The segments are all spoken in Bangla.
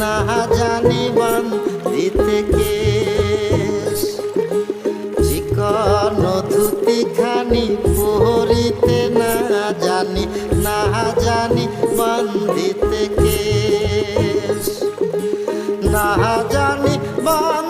না জানি বান দিতে কেশ। চিকন ধুতি খানি পহরিতে না জানি না জানি বান্ধিতে কে না জানি বান্ধিতে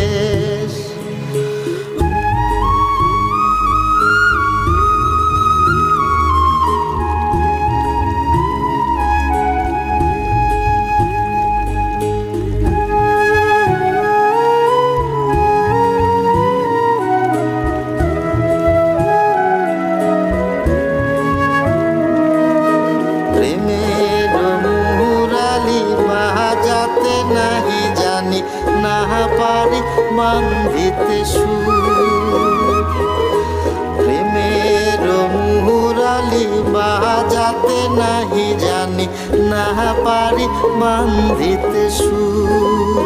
বান্ধিতে সুর। প্রেমের মুরালি বাজাতে নাহি জানি, না পারি বান্ধিতে সুর।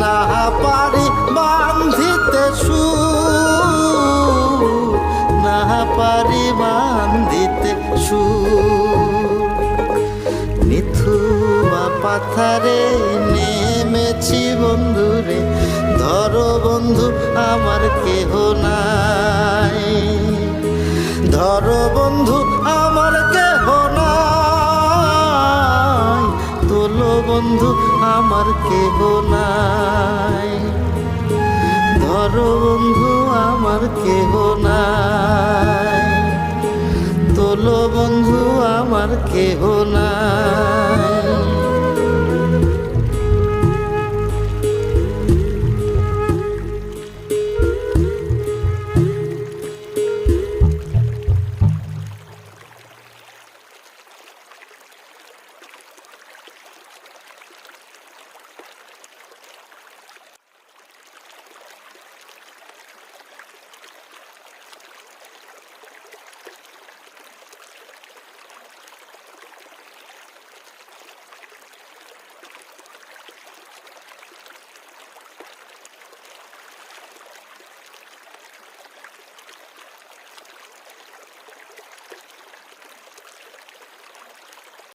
না পারি বান্ধিতে সুর। না পারি বান্ধিতে সুর। মিথুয়া পাথারে নেমেছি বন্ধুরে, ধরো বন্ধু, আমার কেহ নাই। ধরো বন্ধু, আমার কেহ নাই। তোলো বন্ধু, আমার কেহ নাই। ধরো বন্ধু, আমার কেহ নাই। তোলো বন্ধু, আমার কেহ নাই।